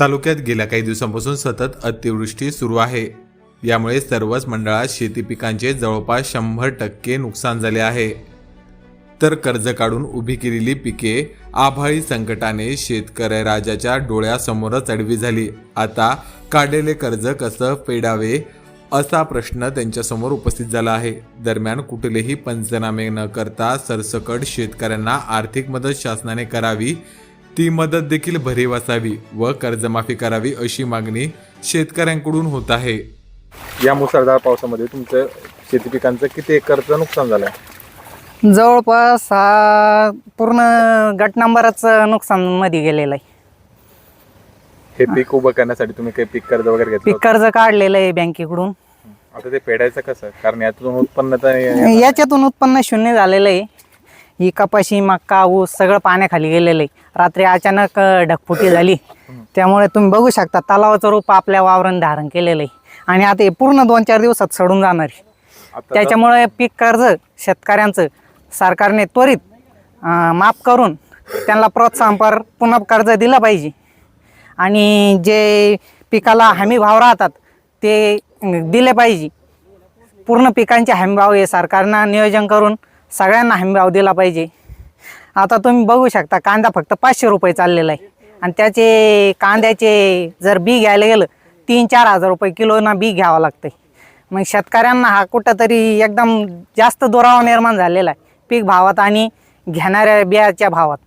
तालुक्यात गेल्या काही दिवसांपासून सतत अतिवृष्टी सुरू आहे. यामुळे सर्वच मंडळात शेती पिकांचे जवळपास शंभर टक्के नुकसान झाले आहे. तर कर्ज काढून उभी केलेली पिके आभाळी संकटाने शेतकरी राजाच्या डोळ्यासमोरच अडवी झाली. आता काढलेले कर्ज कसं फेडावे असा प्रश्न त्यांच्यासमोर उपस्थित झाला आहे. दरम्यान कुठलेही पंचनामे न करता सरसकट शेतकऱ्यांना आर्थिक मदत शासनाने करावी ती मदत देखील भरीव असावी व कर्जमाफी करावी अशी मागणी शेतकऱ्यांकडून होत आहे. या मुसळधार पावसामध्ये तुमचं शेती पिकांचं किती एकरचं नुकसान झालंय? जवळपास हा पूर्ण गट नंबरच नुकसानमध्ये गेलेलं आहे. हे पीक उभं करण्यासाठी तुम्ही काही पीक कर्ज वगैरे घेतलं पीक होतं? कर्ज काढलेलं आहे बँकेकडून. आता ते फेडायचं कसं? कारण यातून उत्पन्न तर याच्यातून उत्पन्न शून्य झालेलं आहे. ही कपाशी मक्का ऊस सगळं पाण्याखाली गेलेलं आहे. रात्री अचानक अं, ढगफुटी झाली. त्यामुळे तुम्ही बघू शकता तलावाचं रूप आपल्या वावरण धारण केलेलं आहे. आणि आता हे पूर्ण दोन चार दिवसात सडून जाणार आहे. आता त्याच्यामुळे पीक कर्ज शेतकऱ्यांचं सरकारने त्वरित अं, माफ करून त्यांना प्रोत्साहनपर पुन्हा कर्ज दिलं पाहिजे. आणि जे पिकाला हमी भाव राहतात ते अं, दिले पाहिजे. पूर्ण पिकांचे हमीभाव हे सरकारनं नियोजन करून सगळ्यांना हमीभाव दिला पाहिजे. आता तुम्ही बघू शकता कांदा फक्त पाचशे रुपये चाललेला आहे. आणि त्याचे कांद्याचे जर बी घ्यायला गेलं तीन चार हजार रुपये किलोना बी घ्यावं लागतंय. मग शेतकऱ्यांना हा कुठंतरी एकदम जास्त दुरावा निर्माण झालेला आहे. पीक भावात आणि घेणाऱ्या बियाच्या भावात.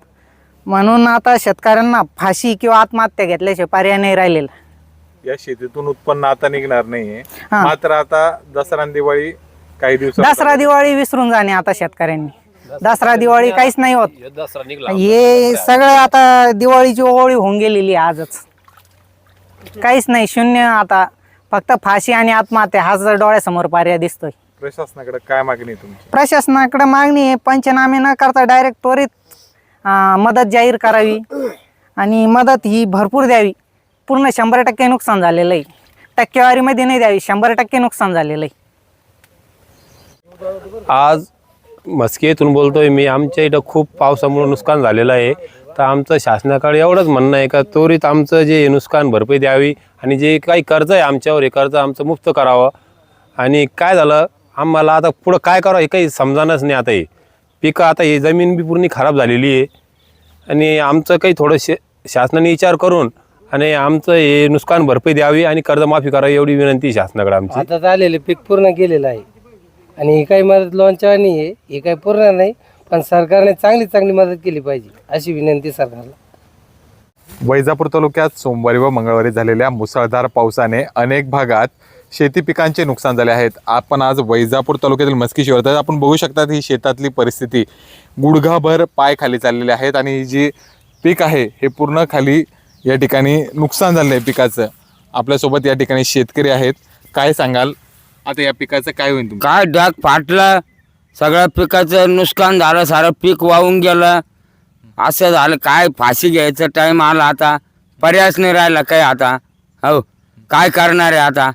म्हणून आता शेतकऱ्यांना फाशी किंवा आत्महत्या घेतल्याशिवाय पर्याय नाही राहिलेला. या शेतीतून उत्पन्न आता निघणार नाहीये. हा. मात्र आता दसरा दिवाळी काही दिवसात दसरा दिवाळी विसरून जाणे आता शेतकऱ्यांनी. दसरा दिवाळी काहीच नाही होत. दसरा निघला हे सगळं आता दिवाळीची ओळी होऊन गेलेली आहे आजच. काहीच नाही शून्य आता. फक्त फाशी आणि आत्महत्या हाच जर डोळ्यासमोर पर्याय दिसतोय. प्रशासनाकडे काय मागणी आहे तुमची? प्रशासनाकडे मागणी आहे पंचनामे न करता डायरेक्ट त्वरित अं, मदत जाहीर करावी आणि मदत ही भरपूर द्यावी. पूर्ण शंभर टक्के नुकसान झालेलं आहे. टक्केवारीमध्ये नाही द्यावी शंभर टक्के नुकसान झालेलं आहे. आज मस्के येथून बोलतोय मी. आमच्या इथं खूप पावसामुळे नुकसान झालेलं आहे. तर आमचं शासनाकडे एवढंच म्हणणं आहे का त्वरित आमचं जे नुकसान भरपाई द्यावी आणि जे काही कर्ज आहे आमच्यावर हे कर्ज आमचं मुक्त करावं. आणि काय झालं आम्हाला आता पुढं काय करावं हे काही समजानच नाही आता हे. पिकं आता हे जमीन बी पूर्ण खराब झालेली आहे. आणि आमचं काही थोडं शे शासनाने विचार करून आणि आमचं हे नुकसान भरपाई द्यावी आणि कर्जमाफी करावी एवढी विनंती शासनाकडे आमची. आता झालेले पीक पूर्ण गेलेलं आहे. आणि ही काही मदत लोनच्या नाही आहे ही काही पूर्ण नाही पण सरकारने चांगली चांगली मदत केली पाहिजे अशी विनंती सरकारला. वैजापूर तालुक्यात सोमवारी व मंगळवारी झालेल्या मुसळधार पावसाने अनेक भागात शेती पिकांचे नुकसान झाले आहेत. आपण आज वैजापूर तालुक्यातील मस्की शिवार तर आपण बघू शकता ही शेतातली परिस्थिती. गुडघाभर पाय खाली चाललेले आहेत आणि ही जी पीक आहे हे पूर्ण खाली या ठिकाणी नुकसान झालेलं आहे पिकाचं. आपल्यासोबत या ठिकाणी शेतकरी आहेत. काय सांगाल? आता या पिकाचं काय होईल तुमचं? काय ढग फाटलं सगळ्या पिकाचं नुकसान झालं सारं पीक वाहून गेलं. असं झालं काय फाशी घ्यायचं टाईम आला आता. पर्यायच नाही राहिला काय आता. हो काय करणार आहे आता?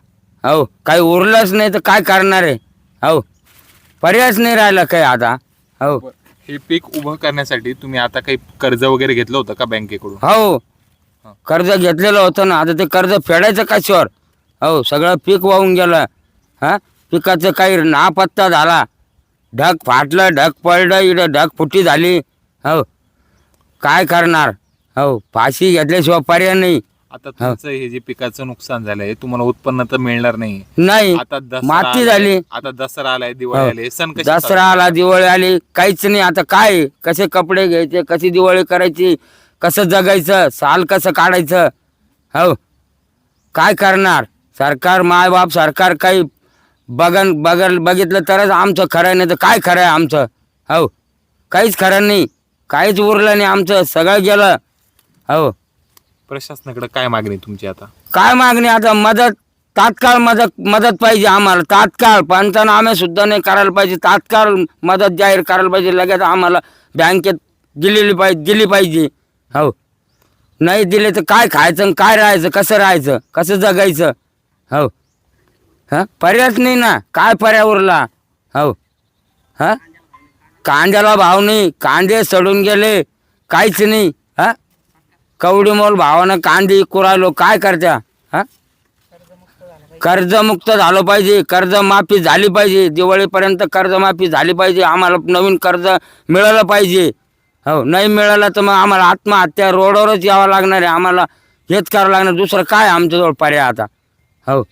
हो काही उरलंच नाही तर काय करणार आहे? हो पर्यायच नाही राहिला काय आता. हो. हे पीक उभं करण्यासाठी तुम्ही आता काही कर्ज वगैरे घेतलं होतं का बँकेकडून? हो. कर्ज घेतलेलं होतं ना आता ते कर्ज फेडायचं कशावर हो सगळं पीक वाहून गेलं. हां? पिकाचं काही नापत्ता झाला. ढग फाटलं ढग पडलं इकडं ढग फुटी झाली. हो. काय करणार? हो. फाशी घेतल्याशिवाय पर्याय नाही. आता तुमचं हे जे पिकाचं नुकसान झालंय तुम्हाला उत्पन्न तर मिळणार नाही. नाही. आता दसरा माती आलाय, झाली. आता दसरा आलाय दिवाळी हो. आले. सण कसे दसरा आला दिवाळी आली. काहीच नाही. आता काय? कसे कपडे घ्यायचे? कशी दिवाळी करायची? कसं जगायचं? साल कसं काढायचं? हो. काय करणार? सरकार मायबाप सरकार काही बघन बघल बघितलं तरच आमचं खरं नाही तर काय खरं आहे आमचं? हो. काहीच खरं नाही. काहीच उरलं नाही आमचं. सगळं गेलं. हो. प्रशासनाकडे काय मागणी तुमची आता? काय मागणी आता? मदत तात्काळ मदत मदत पाहिजे आम्हाला. तात्काळ. पंचनामे सुद्धा नाही करायला पाहिजे. तात्काळ मदत जाहीर करायला पाहिजे. लगेच आम्हाला बँकेत दिलेली पाहिजे दिली पाहिजे. हो. नाही दिले तर काय खायचं काय राहायचं? कसं राहायचं? कसं जगायचं? हो. हां? पर्यायच नाही ना. काय पर्याय उरला? हो. हां? कांद्याला भाव नाही. कांदे सडून गेले. काहीच नाही. हां? कवडीमोल भावानं कांदे कुरायलो काय करत्या? हा? कर्जमुक्त झालं पाहिजे. कर्जमाफी झाली पाहिजे. दिवाळीपर्यंत कर्जमाफी झाली पाहिजे. आम्हाला नवीन कर्ज मिळालं पाहिजे. हो नाही मिळालं तर मग आम्हाला आत्महत्या रोडवरच यावं लागणार आहे. आम्हाला हेच करावं लागणार. दुसरं काय आमच्याजवळ पर्याय आता? हो.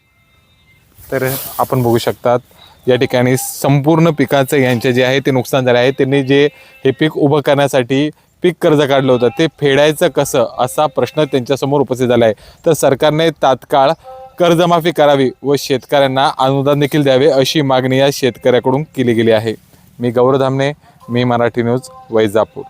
तर आपण बघू शकतात या ठिकाणी संपूर्ण पिकाचं यांचे जे आहे ते नुकसान झाले आहे. त्यांनी जे हे पीक उभं करण्यासाठी पीक कर्ज काढलं होतं ते फेडायचं कसं असा प्रश्न त्यांच्यासमोर उपस्थित झाला आहे. तर सरकारने तात्काळ कर्जमाफी करावी व शेतकऱ्यांना अनुदान देखील द्यावे अशी मागणी या शेतकऱ्याकडून केली गेली आहे. मी गौरव धामणे मी मराठी न्यूज वैजापूर.